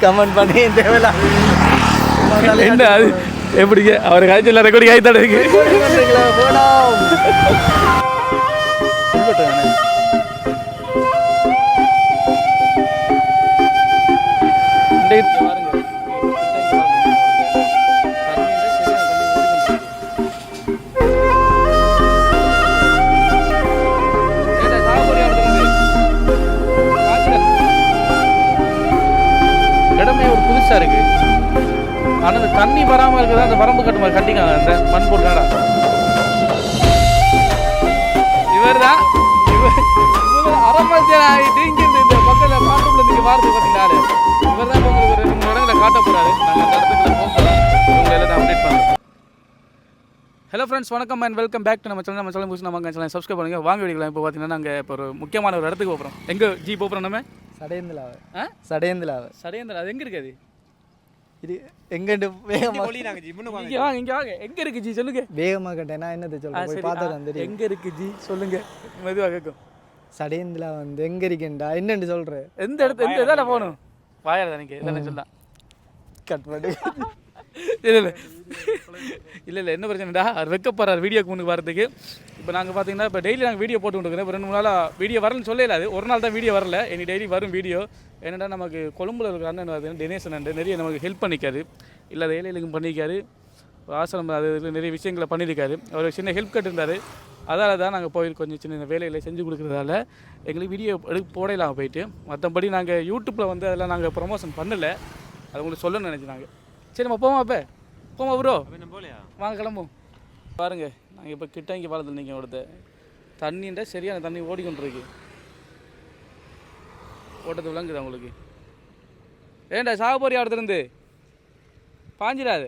Comment பண்ணி தேவையில்ல என்ன அது எப்படிங்க அவர் காய்ச்சல் ரெக்கார்டி காய்த்தாடு இருக்கு ஆனா இந்த தண்ணி வராம இருக்குதா? அந்த வரம்பு கட்டு மாதிரி கட்டிக்காங்க அந்த மண் போட்டுனாடா இவர் தான் இவர் இவர் அரமத்தியம் ஆகிட்டு இங்க இந்த பக்கத்துல பாட்டுல நீங்க வாரது பார்த்தீங்களா இவர் தான் உங்களுக்கு ஒரு ரெண்டு மூணு இடங்களை காட்ட போறாரு. நாங்க அந்த உங்களை எல்லாம் அப்டேட் பண்றோம் ஹலோ ஃப்ரெண்ட்ஸ் வணக்கம் அண்ட் வெல்கம் பேக் டு நம்ம சேனல் நம்ம சேனல் புதுசு நம்ம சேனல் சப்ஸ்கிரைப் பண்ணுங்க. வாங்க வீடியோலாம் இப்போ பார்த்தீங்கன்னா நாங்கள் இப்போ ஒரு முக்கியமான ஒரு இடத்துக்கு போகிறோம் எங்கே ஜி போகிறோம் நம்ம சடையந்திலாவ. ஆ? சடையந்திலாவ. சடையந்திரா அது எங்கே இருக்குது இது எங்கண்டு வேகமா வாங்க இங்கே வாங்க எங்கே இருக்கு ஜி? சொல்லுங்க. வேகமா கேட்டேன்னா என்னது சொல்ல போய் பார்த்தா ஆ, தான் தெரியும். எங்க இருக்கு ஜி? சொல்லுங்க. மெதுவாக கேட்கும் சடையந்திலா வந்து எங்க இருக்கேன்டா? என்னன்னு சொல்ற? எந்த இடத்து எந்த இதால போகணும்? வாயால் தானே தானே சொல்லலாம் கட் பண்ணி இல்லை இல்லை. இல்லை இல்லை என்ன பிரச்சனைடா? அவர் வைக்கப்படுறார் வீடியோக்கு முன்னுக்கு வரதுக்கு இப்போ நாங்கள் பார்த்தீங்கன்னா இப்போ டெய்லி நாங்கள் வீடியோ போட்டு இப்போ ரெண்டு மூணு நாளாக வீடியோ வரலன்னு சொல்லல அது. ஒரு நாள் தான் வீடியோ வரல. இனி டெய்லி வரும் வீடியோ. என்னடா நமக்கு கொழும்புல இருக்கிற அண்ணன் பார்த்தீங்கன்னா தினேசன் அண்ணன் நிறைய நமக்கு ஹெல்ப் பண்ணிக்காரு. இல்லை ஏழைகளுக்கும் பண்ணிக்காரு. ஒரு ஆசிரமம் அது நிறைய விஷயங்களை பண்ணியிருக்காரு. அவர் சின்ன ஹெல்ப் கேட்டிருந்தாரு. அதால தான் நாங்கள் போய் கொஞ்சம் சின்ன சின்ன வேலைகளை செஞ்சு கொடுக்குறதால எங்களுக்கு வீடியோ எடுக்க போடையிலாம் போயிட்டு. மற்றபடி நாங்கள் யூடியூப்பில் வந்து அதெல்லாம் நாங்கள் ப்ரொமோஷன் பண்ணலை. அது உங்களுக்கு சொல்லணும்னு நினச்சி நாங்கள் சரி நம்ம போமா அப்போ போமா ப்ரோ வாங்க கிளம்பும் பாருங்க நாங்கள் இப்போ கிட்ட இங்கே பாலத்தில் நிற்க ஒருத்த தண்ணின்ற சரியான தண்ணி ஓடிக்கொண்டிருக்கு. ஓட்டத்து விளங்குதா உங்களுக்கு? ஏன்டா சாக போறியா இடத்துல இருந்து பாஞ்சிடாது.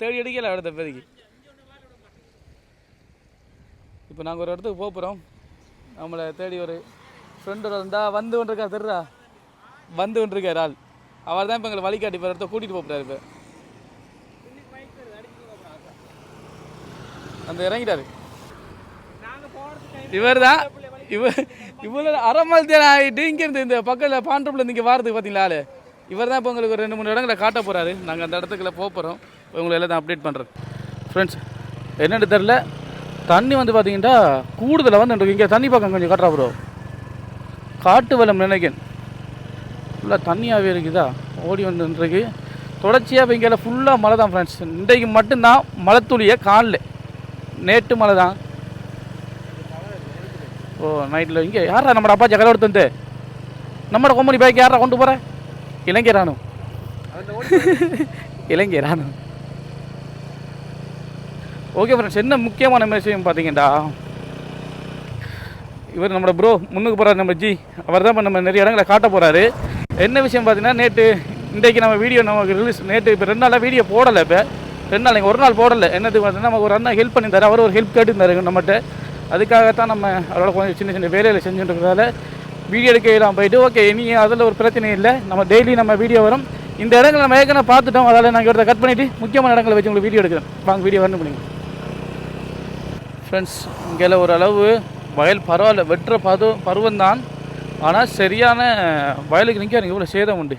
தேடி அடிக்கல இடத்த பேருக்கு இப்போ நாங்கள் ஒரு இடத்துக்கு போக போகிறோம் நம்மளை தேடி ஒரு ஃப்ரெண்டு இருந்தா வந்து கொண்டிருக்கா தெரிறா வந்து கொண்டிருக்கார் ஆள். அவர் தான் இப்போ எங்களை வழிகாட்டி இப்போ இடத்த கூட்டிகிட்டு போகிறாரு இப்போ. அந்த இறங்கிட்டாரு. இவர் தான் இவர் இவ்வளோ மணி தேர் ஆகிட்டு இங்கேருந்து இந்த பக்கத்தில் பாண்டப்பில் இங்கே வாரத்துக்கு பார்த்தீங்களா ஆள்? இவர் தான் இப்போ உங்களுக்கு ஒரு ரெண்டு மூணு இடங்களை காட்ட போகிறாரு நாங்கள் அந்த இடத்துக்குள்ள போக போகிறோம் உங்களை எல்லாம் அப்டேட் பண்ணுறது ஃப்ரெண்ட்ஸ் என்னென்னு தெரில தண்ணி வந்து பார்த்தீங்கன்னா கூடுதலாக வந்து இங்கே தண்ணி பக்கம் கொஞ்சம் காட்டுறா ப்ரோ காட்டு வெள்ளம் நினைக்கேன் ஃபுல்லாக தண்ணியாகவே இருக்குதா? ஓடி வந்துருக்கு தொடர்ச்சியாக இப்போ இங்கே ஃபுல்லாக மழை தான் ஃப்ரெண்ட்ஸ் இன்றைக்கு மட்டும்தான் மழை துளியை காணல. நேற்று மழை தான் ஓ நைட்டில் இங்கே யாரா நம்ம அப்பா ஜகல எடுத்து நம்மட கொம்பனி பைக் யாரா கொண்டு போகிற இலங்கை ராணுவம் இலங்கை ராணுவம் ஓகே ஃப்ரெண்ட்ஸ் என்ன முக்கியமான விஷயம் பார்த்தீங்கன்னா இவர் நம்மளோட ப்ரோ முன்னுக்கு போகிறார் நம்ம ஜி. அவர் தான் இப்போ நம்ம நிறைய இடங்களை காட்ட போகிறாரு என்ன விஷயம் பார்த்தீங்கன்னா நேற்று இன்றைக்கு நம்ம வீடியோ நமக்கு ரிலீஸ் நேற்று இப்போ ரெண்டு நாளாக வீடியோ போடலை இப்போ. ரெண்டு நாள் ஒரு நாள் போடலை. என்னது பார்த்தீங்கன்னா நமக்கு ஒரு அண்ணன் ஹெல்ப் பண்ணியிருந்தாரு அவர் ஒரு ஹெல்ப் கேட்டுருந்தாரு நம்மகிட்ட. அதுக்காகத்தான் நம்ம அவரோட கொஞ்சம் சின்ன சின்ன வேலையில் செஞ்சுட்டு இருக்கிறதால வீடியோ எடுக்கலாம் போயிட்டு ஓகே இனி அதில் ஒரு பிரச்சனை இல்லை. நம்ம டெய்லி நம்ம வீடியோ வரும். இந்த இடங்களை நம்ம ஏற்கனவே பார்த்துட்டோம். அதால் நாங்கள் இடத்த கட் பண்ணிவிட்டு முக்கியமான இடங்களை வச்சு உங்களுக்கு வீடியோ எடுக்கிறேன். வாங்க வீடியோ வரணும் பண்ணுங்க ஃப்ரெண்ட்ஸ் இங்கே ஓரளவு வயல் பரவாயில்ல. வெட்டுற பது பருவம்தான் ஆனால் சரியான வயலுக்கு நிற்க எனக்கு இவ்வளோ சேதம் உண்டு.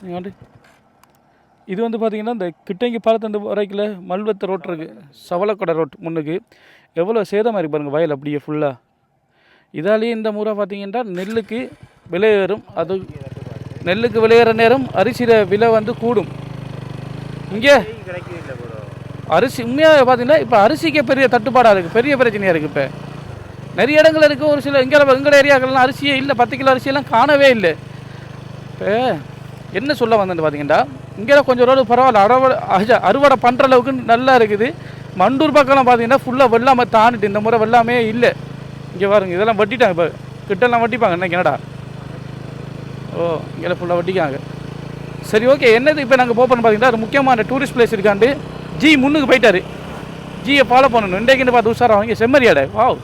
நீங்கள் வந்து இது வந்து பார்த்திங்கன்னா இந்த கிட்டங்கி பாலத்தண்டு வரைக்கில் மல்வத்த ரோட் இருக்குது சவளக்கடை ரோட் முன்னுக்கு. எவ்வளோ சேதமாக இருக்கு பாருங்கள் வயல் அப்படியே ஃபுல்லாக இதாலேயே இந்த முறை பார்த்திங்கன்னா நெல்லுக்கு விளையேறும் அது நெல்லுக்கு விளையிற நேரம் அரிசியில் விலை வந்து கூடும். இங்கே அரிசி உண்மையாக பார்த்தீங்கன்னா இப்போ அரிசிக்கே பெரிய தட்டுப்பாடாக இருக்குது பெரிய பிரச்சனையாக இருக்குது இப்போ. நிறைய இடங்கள் இருக்குது ஒரு சில இங்கே எங்களோட ஏரியாக்கள்லாம் அரிசியே இல்லை பத்து கிலோ அரிசியெல்லாம் காணவே இல்லை. இப்போ என்ன சொல்ல வந்தேன்னு பார்த்தீங்கன்னா இங்கே கொஞ்சம் ரோடு பரவாயில்ல. அறுவடை அறுவடை பண்ணுற அளவுக்கு நல்லா இருக்குது. மண்டூர் பக்கம்லாம் பார்த்தீங்கன்னா ஃபுல்லாக வெள்ளாமை தாண்டிட்டு இந்த முறை வெள்ளாமே இல்லை. இங்கே பாருங்க இதெல்லாம் வட்டிட்டாங்க. இப்போ கிட்டெல்லாம் வட்டிப்பாங்க. இன்னைக்கு என்னடா? ஓ இங்கே ஃபுல்லாக வட்டிக்காங்க. சரி ஓகே. என்னது இப்போ நாங்கள் போகிறோம் பார்த்தீங்கன்னா ஒரு முக்கியமான டூரிஸ்ட் பிளேஸ் இருக்காண்டு ஜி முன்னுக்கு போயிட்டார். ஜியை ஃபாலோ பண்ணணும். இன்றைக்கு பார்த்து உஷாரா வாங்க. செம்மறியாடை வாவ்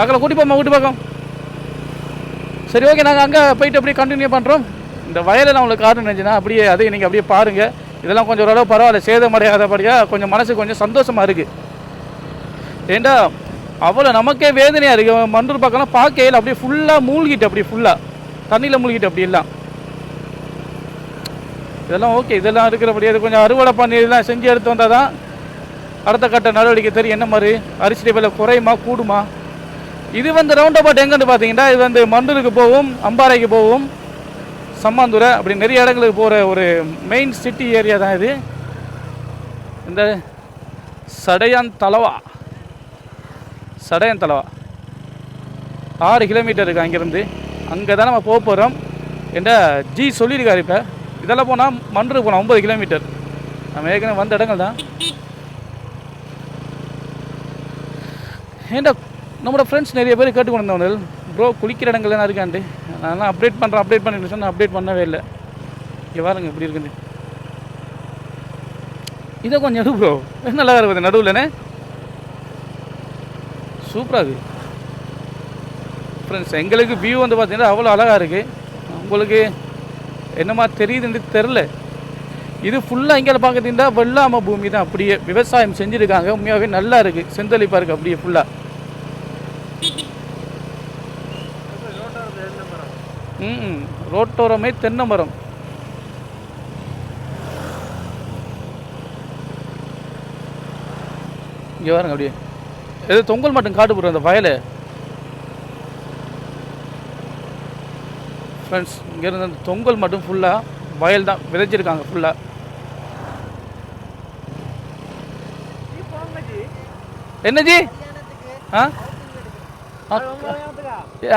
அக்கல கூட்டி போமா வீட்டு பக்கம். சரி ஓகே. நாங்கள் அங்கே போயிட்டு அப்படியே கண்டினியூ பண்ணுறோம் இந்த வயலில் நம்மளுக்கு உங்களுக்கு காரணம் நினச்சினா அப்படியே அதை நீங்கள் அப்படியே பாருங்கள் இதெல்லாம் கொஞ்சம் ஓரளவு பரவாயில்ல. சேதமடையாதபடியாக கொஞ்சம் மனசு கொஞ்சம் சந்தோஷமாக இருக்குது ஏண்டா அவ்வளோ நமக்கே வேதனையாக இருக்குது மண்டூர் பக்கம்லாம் பார்க்கையில் அப்படியே ஃபுல்லாக மூழ்கிட்டு அப்படி ஃபுல்லாக தண்ணியில் மூழ்கிட்டு அப்படி எல்லாம். இதெல்லாம் ஓகே இதெல்லாம் இருக்கிறபடி அது கொஞ்சம் அறுவடை பண்ணி இதெல்லாம் செஞ்சு எடுத்து வந்தால் தான் அடுத்த கட்ட நடவடிக்கை தெரியும். என்ன மாதிரி? அரிசி விலை குறையுமா? கூடுமா? இது வந்து ரவுண்ட் அபவுட் எங்கேன்னு பார்த்தீங்கன்னா இது வந்து மண்டலுக்கு போகும் அம்பாறைக்கு போகும் சம்மாந்துறை அப்படி நிறைய இடங்களுக்கு போகிற ஒரு மெயின் சிட்டி ஏரியா தான் இது. இந்த சடையான் தலவா. சடையான் தலவா. ஆறு கிலோமீட்டர் இருக்குது அங்கேருந்து. அங்கே தான் நம்ம போக போகிறோம் என்ற ஜி சொல்லியிருக்காரு இப்போ. இதெல்லாம் போனால் மன்று போனோம் ஒம்பது கிலோமீட்டர் நம்ம ஏற்கனவே வந்த இடங்கள் தான் ஏன்டா நம்மளோட ஃப்ரெண்ட்ஸ் நிறைய பேர் கேட்டுக்கொண்டிருந்தவங்க ப்ரோ குளிக்கிற இடங்கள் என்ன இருக்காண்டு நான் அப்டேட் பண்ணுறேன் அப்டேட் பண்ணிட்டு சொன்னேன் அப்டேட் பண்ணவே இல்லை. இங்கே பாருங்க இப்படி இருக்குது இதை கொஞ்சம் எடு ப்ரோ நல்லா இருக்குது நடுவில்ண்ணே சூப்பராக இருக்குது ஃப்ரெண்ட்ஸ் எங்களுக்கு வியூ வந்து பார்த்தீங்கன்னா அவ்வளோ அழகாக இருக்குது உங்களுக்கு என்னமா தெரியுதுன்னு தெரில இது ஃபுல்லாக இங்கே பார்க்குறீங்கன்னா வெள்ளாம பூமி தான் அப்படியே விவசாயம் செஞ்சுருக்காங்க. உண்மையாகவே நல்லா இருக்குது செந்தளிப்பாக இருக்குது அப்படியே ஃபுல்லாக ம் ரோட்டோரமே தென்னை மரம். இங்கே பாருங்க அப்படியே. ஏதோ தொங்கல் மட்டும் காட்டு போடுற அந்த வயலை. ஃப்ரெண்ட்ஸ் இங்கேருந்து அந்த தொங்கல் மட்டும் ஃபுல்லாக வயல் தான். விதைச்சிருக்காங்க ஃபுல்லாக என்ன ஜி ஆ?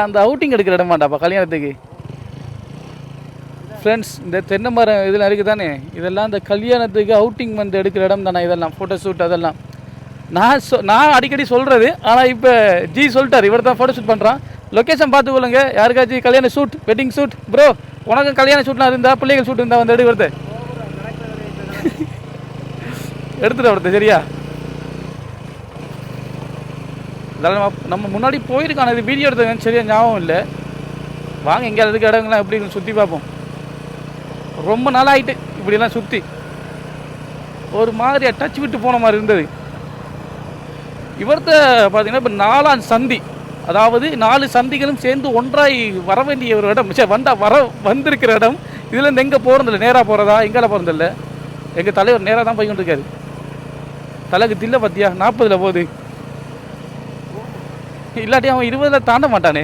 அந்த அவுட்டிங் எடுக்கிற இடம் வேண்டாப்பா கல்யாணத்துக்கு. ஃப்ரெண்ட்ஸ் இந்த தென்னை மரம் இதில் இருக்குது தானே இதெல்லாம் இந்த கல்யாணத்துக்கு அவுட்டிங் வந்து எடுக்கிற இடம் தானே இதெல்லாம் ஃபோட்டோ ஷூட் அதெல்லாம். நான் சொ நான் அடிக்கடி சொல்கிறது ஆனால் இப்போ ஜி சொல்லிட்டார் இவர் தான் ஃபோட்டோ ஷூட் பண்ணுறான் லொக்கேஷன் பார்த்து கொள்ளுங்க யாருக்காச்சும் கல்யாண ஷூட் வெட்டிங் ஷூட் ப்ரோ உனக்கு கல்யாண ஷூட்லாம் இருந்தால் பிள்ளைகள் ஷூட் இருந்தால் வந்து எடுக்கிறது எடுத்துட்டு அவர்த்த சரியா? இதெல்லாம் நம்ம நம்ம முன்னாடி போயிருக்கான இது வீடியோ எடுத்தது சரியாக ஞாபகம் இல்லை. வாங்க எங்கேயாவது இடங்கள்லாம் எப்படி சுற்றி பார்ப்போம். ரொம்ப நாள் ஆயிட்டு இப்படிலாம் சுற்றி ஒரு மாதிரியாக டச் விட்டு போன மாதிரி இருந்தது. இவர்கிட்ட பார்த்தீங்கன்னா இப்போ நாலாம் சந்தி. அதாவது நாலு சந்திகளும் சேர்ந்து ஒன்றாய் வர வேண்டிய ஒரு இடம். சே வந்தால் வர வந்திருக்கிற இடம். இதுலேருந்து எங்கே போகிறதில்ல நேராக போகிறதா எங்கே போகிறதில்ல எங்கள் தலைவர் நேராக தான் போய் இருக்காரு தலைக்கு தில்ல பார்த்தியா நாற்பதில் போகுது. இல்லாட்டி அவன் இருபதில் தாண்ட மாட்டானே.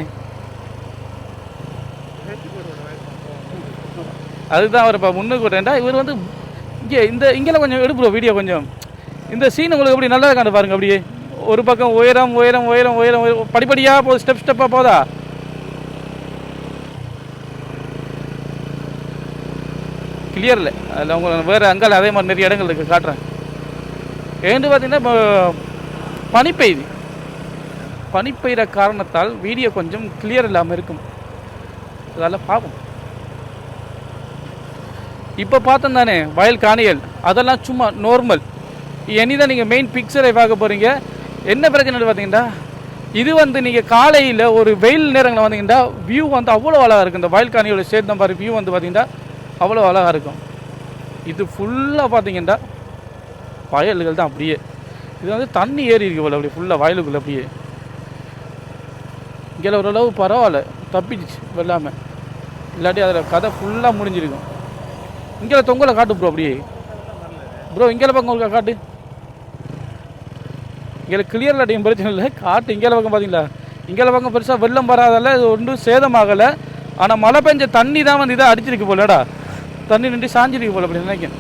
அதுதான் அவர் இப்போ முன்னுக்கு விட்டேன்டா இவர் வந்து இங்கே இந்த இங்கெல்லாம் கொஞ்சம் எடுப்புறோம் வீடியோ கொஞ்சம். இந்த சீன் உங்களுக்கு எப்படி நல்லா இருக்காண்டு பாருங்க அப்படியே. ஒரு பக்கம் உயரம் உயரம் உயரம் உயரம் உயரம். படிப்படியாக போகுது ஸ்டெப் ஸ்டெப்பாக போதா? கிளியர் இல்லை. அதில் அவங்க வேறு அங்கால அதே மாதிரி நிறைய இடங்கள் இருக்குது காட்டுறேன். ஏன்னு பார்த்தீங்கன்னா இப்போ பனிப்பெய்கிற காரணத்தால் வீடியோ கொஞ்சம் கிளியர் இல்லாமல் இருக்கும். அதெல்லாம் பார்ப்போம் இப்போ பார்த்தோம் தானே வயல் காணியல் அதெல்லாம் சும்மா நார்மல் இனி தான் நீங்கள் மெயின் பிக்சரை பார்க்க போகிறீங்க என்ன பிரச்சனை பார்த்தீங்கன்னா இது வந்து நீங்கள் காலையில் ஒரு வெயில் நேரங்களில் வந்தீங்கன்னா வியூ வந்து அவ்வளோ அழகாக இருக்கும். இந்த வயல் காணியோட சேர்ந்த மாதிரி வியூ வந்து பார்த்தீங்கன்னா அவ்வளோ அழகாக இருக்கும். இது ஃபுல்லாக பார்த்தீங்கன்னா வயல்கள் தான் அப்படியே. இது வந்து தண்ணி ஏறி இருக்கு போல அப்படியே ஃபுல்லாக வயலுக்குள்ள அப்படியே. இங்கே ஓரளவு பரவாயில்ல. தப்பிச்சு வெள்ளாமை. இல்லாட்டி அதில் கதை ஃபுல்லாக முடிஞ்சிருக்கும். இங்கே தொங்கலை காட்டு ப்ரோ அப்படியே. ப்ரோ இங்கே பக்கம் இருக்கா காட்டு? இங்கே கிளியர் இல்லாட்டியும் பிரச்சனை இல்லை. காட்டு இங்கே பக்கம் பார்த்தீங்களா இங்கே பக்கம் பெருசாக வெள்ளம் வராதால இது ஒன்றும் சேதமாகலை. ஆனால் மழை பெஞ்ச தண்ணி தான் வந்து இதாக அடிச்சிருக்கு போலடா தண்ணி நின்று சாஞ்சிருக்கு போல அப்படி நினைக்கிறேன்.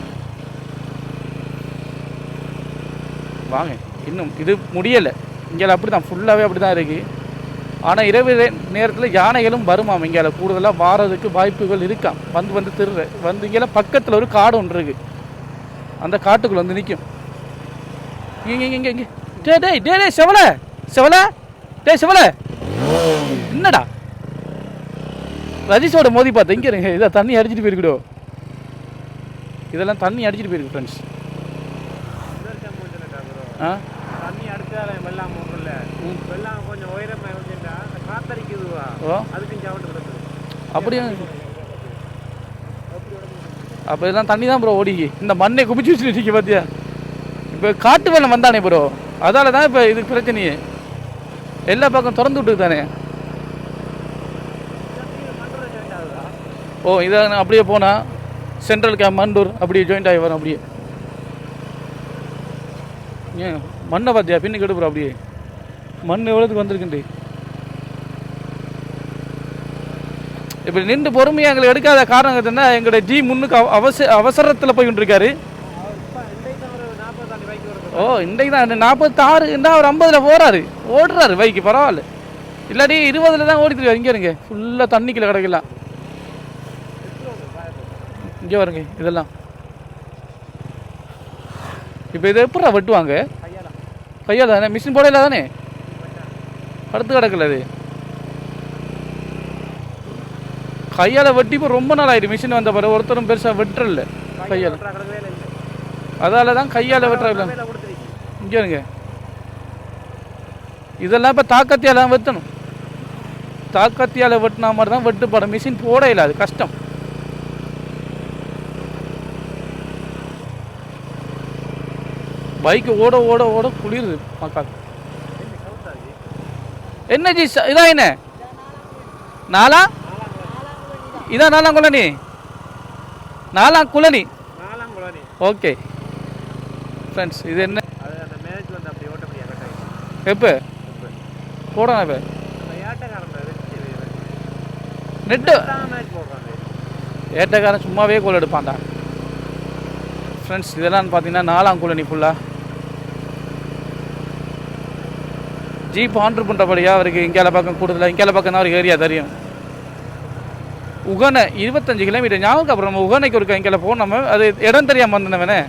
வாங்க இன்னும் இது முடியலை. இங்கே அப்படி தான் ஃபுல்லாகவே அப்படி தான் இருக்குது ஆனால் இரவு நேரத்தில் யானைகளும் வருமாம் இங்கே கூடுதலாக வாரதுக்கு வாய்ப்புகள் இருக்காம் வந்து வந்து திருற வந்து இங்கே பக்கத்தில் ஒரு காடு ஒன்று இருக்கு. அந்த காட்டுக்குள்ள வந்து நிற்கும் இங்கே இங்கே இங்கே இங்கே. டே டேய் டே டேய் செவல! செவல! டேய் செவல! என்னடா? ரஜிஷோட மோதி பார்த்தேன் இங்கே இருங்க. இதை தண்ணி அடிச்சிட்டு போயிருக்குடோ? இதெல்லாம் தண்ணி அடிச்சிட்டு போயிருக்கு ஃப்ரெண்ட்ஸ் ஆ? தண்ணி அடிச்சால வெள்ளாம ஒன்றும் ம். வெள்ளாம கொஞ்சம் உயரமா இருந்துட்டா அந்த காத்தடிக்குதுவா ஓ. அப்படியே? அப்போ இதெல்லாம் தண்ணி தான் ப்ரோ ஓடிக்கி. இந்த மண்ணை குமிச்சு வச்சுட்டு பார்த்தியா இப்போ காட்டு வெள்ளம் வந்தானே ப்ரோ அதால தான் இப்போ இதுக்கு பிரச்சனையே. எல்லா பக்கம் திறந்து விட்டுக்கு தானே. ஓ இதை அப்படியே போனால் சென்ட்ரல் கேம்ப் மண்டூர் அப்படியே ஜாயிண்ட் ஆகி வரும் அப்படியே. ஏன் மண்ணை பார்த்தியா பின்னுக்கு எடுப்புற அப்படியே. மண் எவ்வளோதுக்கு வந்திருக்குண்டு இப்படி நின்று பொறுமையாக எங்களை எடுக்காத காரணம் என்னன்னா எங்களோட ஜி முன்னுக்கு அவ- அவசர அவசரத்தில் போய் இருக்காரு ஓ இன்றைக்கு தான் நாற்பத்தாறு இருந்தால் அவர் ஐம்பதில் போகிறாரு ஓடுறாரு பைக்கு பரவாயில்ல. இல்லாட்டி இருபதில் தான் ஓடிட்டு இங்கே இருங்க ஃபுல்லாக தண்ணிக்குள்ள கிடக்கலாம். இங்கே வருங்க இதெல்லாம். இப்போ இதை எப்படா வெட்டுவாங்க? கையால். தானே? மிஷின் போடல தானே? படுத்து கிடக்கல அது கையால் வெட்டி இப்போ ரொம்ப நாள் ஆயிடுச்சு மிஷின் வந்த பிறகு ஒருத்தரும் பெருசாக வெட்டுறல கையால் அதால தான் கையால் வெட்டுறல இங்கே இருங்க இதெல்லாம் இப்போ தாக்கத்தியால தான் வெட்டணும். தாக்கத்தியால வெட்டினா மாதிரி தான் வெட்டுப்படும் மிஷின் போட இல்லாது கஷ்டம். பைக்கு ஓட ஓட ஓட குளிருது மக்கள். என்ன ஜி ச- இதா என்ன? நாலா இதான் நாலாம் குலனி நாலாம் குலனி நாலாம் குழந்தை ஓகே. ஃப்ரெண்ட்ஸ் இது என்ன? எப்போ? போடணும் இப்போ நெட்டு. ஏட்டக்காரன் சும்மாவே கோல் எடுப்பான்டா. ஃப்ரெண்ட்ஸ் இதெல்லாம் பார்த்தீங்கன்னா நாலாம் குலனி ஃபுல்லாக ஜீப் ஆர்டர் பண்ணுறபடியா அவருக்கு இங்கால பக்கம் கூடுதலாக இங்கால பக்கம் தான் அவருக்கு ஏரியா தெரியும். உகனை இருபத்தஞ்சு கிலோமீட்டர். ஞாபகம் அப்புறம் நம்ம உகனைக்கு ஒரு இங்கால போனோம் அது இடம் தெரியாமல் வந்தவனே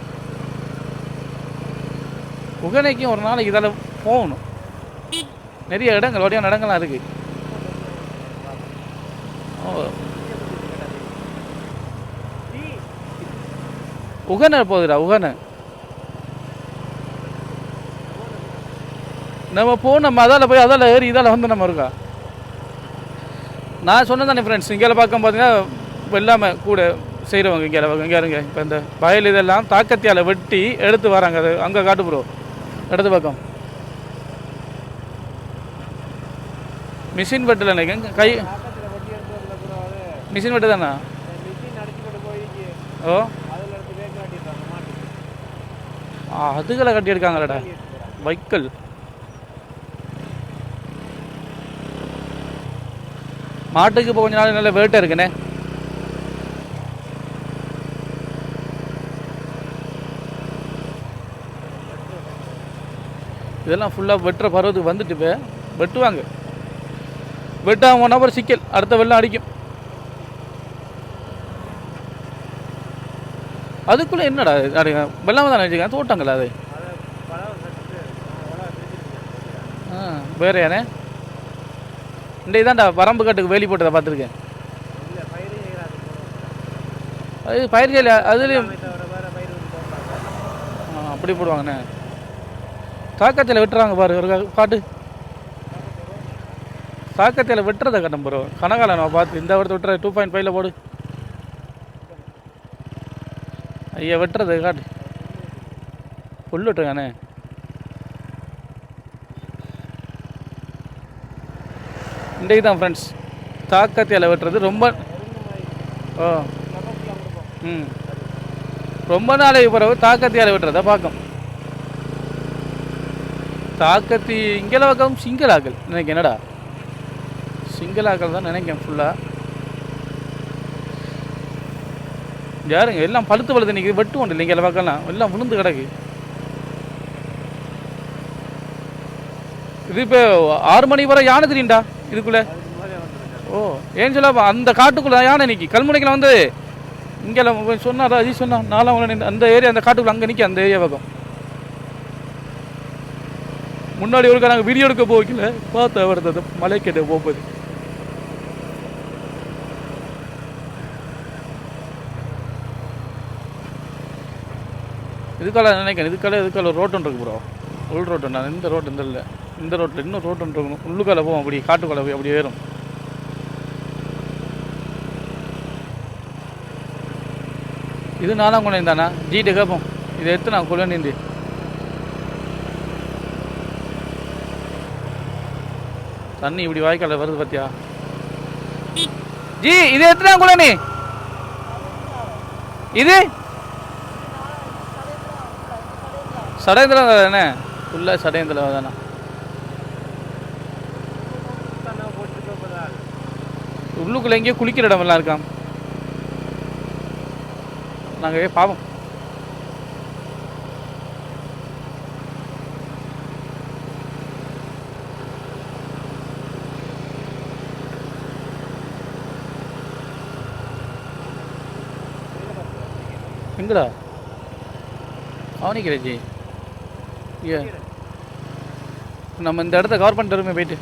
உகனைக்கும் ஒரு நாளைக்கு இதால் போகணும். நிறைய இடங்கள் வடியான இடங்கள்லாம் இருக்குது உகனை போகுதுடா உகனை. நம்ம போ நம்ம அதால் போய் அதால் ஏறி இதால் வந்து நம்ம இருக்கா? நான் சொன்னேன் தானே ஃப்ரெண்ட்ஸ் இங்கே பார்க்க பார்த்தீங்கன்னா எல்லாமே கூட செய்கிறவங்க இங்கே இங்கே இருங்க. இப்போ இந்த வயல் இதெல்லாம் தாக்கத்தியால் வெட்டி எடுத்து வராங்க. அது அங்கே காட்டு ப்ரோ இடது பக்கம். மிஷின் வெட்டில் எனக்கு கை மிஷின் வெட்டு தானே? ஓ. அதுகளை கட்டி எடுக்காங்களடா. வைக்கல். மாட்டுக்கு இப்போ கொஞ்ச நாள் நல்ல வேட்டை இருக்குண்ணே. இதெல்லாம் ஃபுல்லாக வெட்டுற பருவத்துக்கு வந்துட்டு இப்போ வெட்டுவாங்க. வெட்டாம ஒன் ஹவர் சிக்கல். அடுத்த வெள்ளம் அடிக்கும். அதுக்குள்ளே என்னடா அது வெள்ளாம தானே வச்சுக்கேன் தோட்டங்களா அது? அதை பழம் கட்டுட்டு உலக பிரிச்சிருக்கேன் ஆ வேற யானே இன்றைக்கு தான்டா வரம்பு கட்டுக்கு வேலி போட்டதை பார்த்துருக்கேன். அது பயிர் செய்யல அதுலேயும் அப்படி போடுவாங்கண்ணே. தாக்கத்தில் வெட்டுறாங்க பாரு ஒரு கா- காட்டு தாக்கத்தில் வெட்டுறதை கட்டம் ப்ரோ கனகால நான் பார்த்து இந்த வருடம் விட்டுற டூ பாயிண்ட் ஃபைவ்ல போடு. ஐயா வெட்டுறது காட்டு. புல் விட்டுருக்கானே இன்றைக்கு தான் ஃப்ரெண்ட்ஸ் தாக்கத்தை வெட்டுறது ரொம்ப ஓ ம். ரொம்ப நாளைக்கு பிறகு தாக்கத்தியால் விட்டுறத பார்க்கும். தாக்கத்தி இங்கல பக்கம் சிங்களாக்கள் நினைக்க என்னடா? சிங்களாக்கள் தான் நினைக்கிறேன் ஃபுல்லாக யாருங்க? எல்லாம் பழுத்து பழுத்து நிற்கிது வெட்டு ஒன்று இல்லை இங்கே எல்லாம் விழுந்து கிடக்கு. இது இப்போ ஆறு மணி வரை யானை தெரியும்டா இதுக்குள்ளே. ஓ ஏன்னு சொல்ல அந்த காட்டுக்குள்ளே யானை நிக்கி. கல்முனைக்கில் வந்து இங்கே சொன்னார் அஜி சொன்னா நாலாம் அந்த ஏரியா அந்த காட்டுக்குள்ளே அங்கே நிற்கி அந்த ஏரியா பக்கம். முன்னாடி ஒருக்கா நாங்கள் வீடியோ எடுக்க போகல பார்த்து வருது மலை கேட்டு போகுது இதுக்கால நினைக்கிறேன் இதுக்கால இதுக்கால ரோட்டு ஒன்று இருக்கு ப்ரோ உள் ரோட்டு நான் இந்த ரோட்டு இந்த இல்லை இந்த ரோட்டில் இன்னும் ரோட்டு ஒன்று இருக்கணும் உள்ளுக்கால போவோம். அப்படி காட்டுக்குள்ள போய் அப்படி ஏறும். இது நாலாம் குழந்தை தானா? ஜீட்டு கேட்போம் இதை எடுத்து நான் குழந்தை நீந்தி தண்ணி இப்படி வாய்க்கால வருது பார்த்தியா ஜி இது எத்தனை குழந்தை? இது? சடேந்திரம் தானே? ஃபுல்லாக சடேந்திரம் தானே போட்டு போப்பதால் உள்ளுக்குள்ள எங்கேயோ குளிக்கிற இடமெல்லாம் இருக்காம் நாங்கள் பாவம். எங்கடா? அவனிக்கிறே ஜி. ஏ. நம்ம இந்த இடத்த கவர் பண்ணிட்டு வருமே போயிட்டு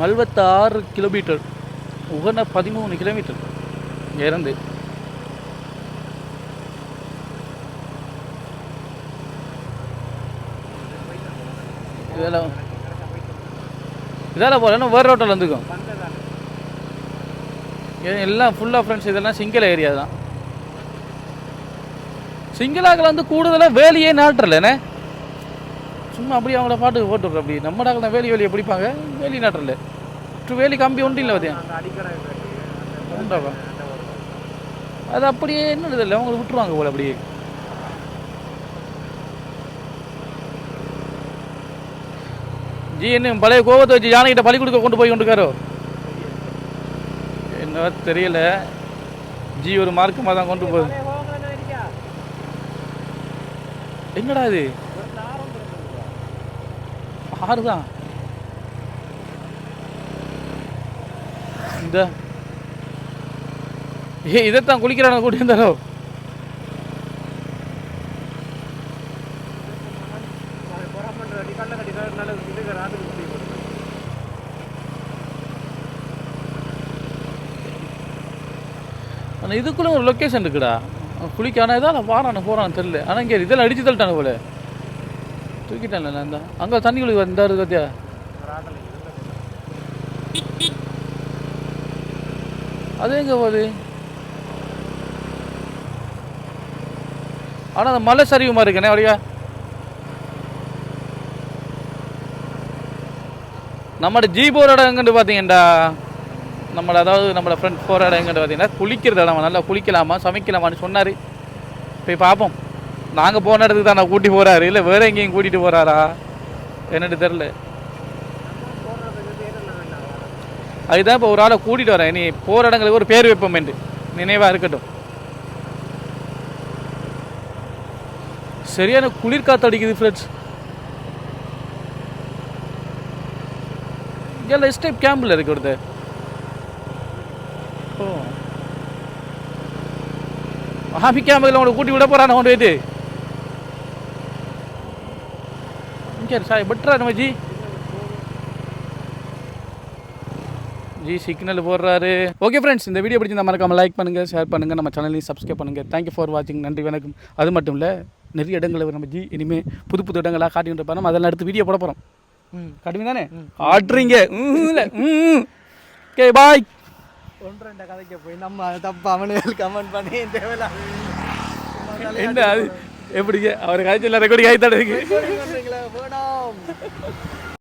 நல்வத்தாறு கிலோமீட்டர் உகன பதிமூணு கிலோமீட்டர் இறந்து. இதெல்லாம் இதெல்லாம் போகலன்னா வேறு ரோட்டில் வந்துக்கும் ஏன் எல்லாம் ஃபுல்லாக ஃப்ரெண்ட்ஸ் இதெல்லாம் சிங்கிள் ஏரியா தான். சிங்கிளாக்கள் வந்து கூடுதலாக வேலையே நாட்டுறலண்ணே சும்மா அப்படியே அவங்கள பாட்டுக்கு போட்டுடுற அப்படி. நம்ம நாக்கள் தான் வேலி வேலையை பிடிப்பாங்க வேலி நாட்டுறல. டு வேலி கம்பி ஒன்றும் இல்லை உண்டாவா? அது அப்படியே என்ன இல்லை அவங்க விட்டுருவாங்க போல அப்படியே. ஜி என்ன பழைய கோபத்தை வச்சு யானைகிட்ட பழி கொடுக்க கொண்டு போய் கொண்டுக்காரோ என்ன தெரியல. ஜி ஒரு மார்க்கமாக தான் கொண்டு போகுது. என்னடா இது? ஒரு ஆறு தான் இந்த. ஏ இதைத்தான் குளிக்கிறான கூட்டி இருந்தாரோ ஆனால் இதுக்குள்ள ஒரு லொக்கேஷன் இருக்குடா. அவன் குளிக்கான இதான் வாரான போகிறான்னு தெரியல. ஆனால் இங்கே இதெல்லாம் அடிச்சு தள்ளிட்டானு போல. தூக்கிட்டான்ல நான் தான் அங்கே தண்ணி குளிக்க இந்த இருக்கு பார்த்தியா ஒரு ஆட்டல் இருக்கு அது எங்கே போகுது? ஆனால் அந்த மலை சரிவு மாதிரி இருக்கனே அப்படியா நம்மளோட ஜி போகிற இடம் எங்கன்னு பார்த்தீங்கடா நம்மளை அதாவது நம்மளோட ஃப்ரெண்ட் போகிற இடம் எங்கன்னு பார்த்தீங்கன்னா குளிக்கிறது இடம் நல்லா குளிக்கலாமா சமைக்கலாமான்னு சொன்னார். போய் பார்ப்போம். நாங்கள் போன இடத்துக்கு தான் நான் கூட்டி போகிறாரு இல்லை வேறு எங்கேயும் கூட்டிகிட்டு போகிறாரா என்னட்டு தெரில அதுதான் இப்போ ஒரு ஆளை கூட்டிகிட்டு வரேன். நீ போகிற இடங்களுக்கு ஒரு பேர் வைப்போமேன்ட்டு நினைவாக இருக்கட்டும். சரியான குளிர் காத்து அடிக்குது ஃப்ரெண்ட்ஸ் இங்கே எஸ்டேப் கேம்பில் இருக்கு ஒருத்தர். ஓ. ஆபி கேம்பில் உங்களை கூட்டி விட போகிறான் கொண்டு போயிட்டு? இங்கே சாய் பெட்டரா நம்ம ஜி. ஜி சிக்னல் போடுறாரு. ஓகே ஃப்ரெண்ட்ஸ் இந்த வீடியோ பிடிச்சிருந்தா மறக்காம லைக் பண்ணுங்கள் ஷேர் பண்ணுங்கள் நம்ம சேனலையும் சப்ஸ்கிரைப் பண்ணுங்கள் தேங்க்யூ ஃபார் வாட்சிங் நன்றி வணக்கம். அது மட்டும் இல்லை நிறைய இடங்களை நம்ம ஜி இனிமேல் புது புது இடங்களாக காட்டிட்டு இருப்போம். நம்ம அதெல்லாம் அடுத்து வீடியோ போட போகிறோம் ம் காட்டுவீங்க தானே ஆட்றீங்க ம் ஓகே பாய் ஒன்று ரெண்டு கதைக்க போய் நம்ம தப்பு அவனுக்கு கமெண்ட் பண்ணி தேவையில்ல. என்ன அது? எப்படிங்க? அவர் காய்ச்சல் ரெக்கார்டி காய்த்தாடுக்கு வேணாம்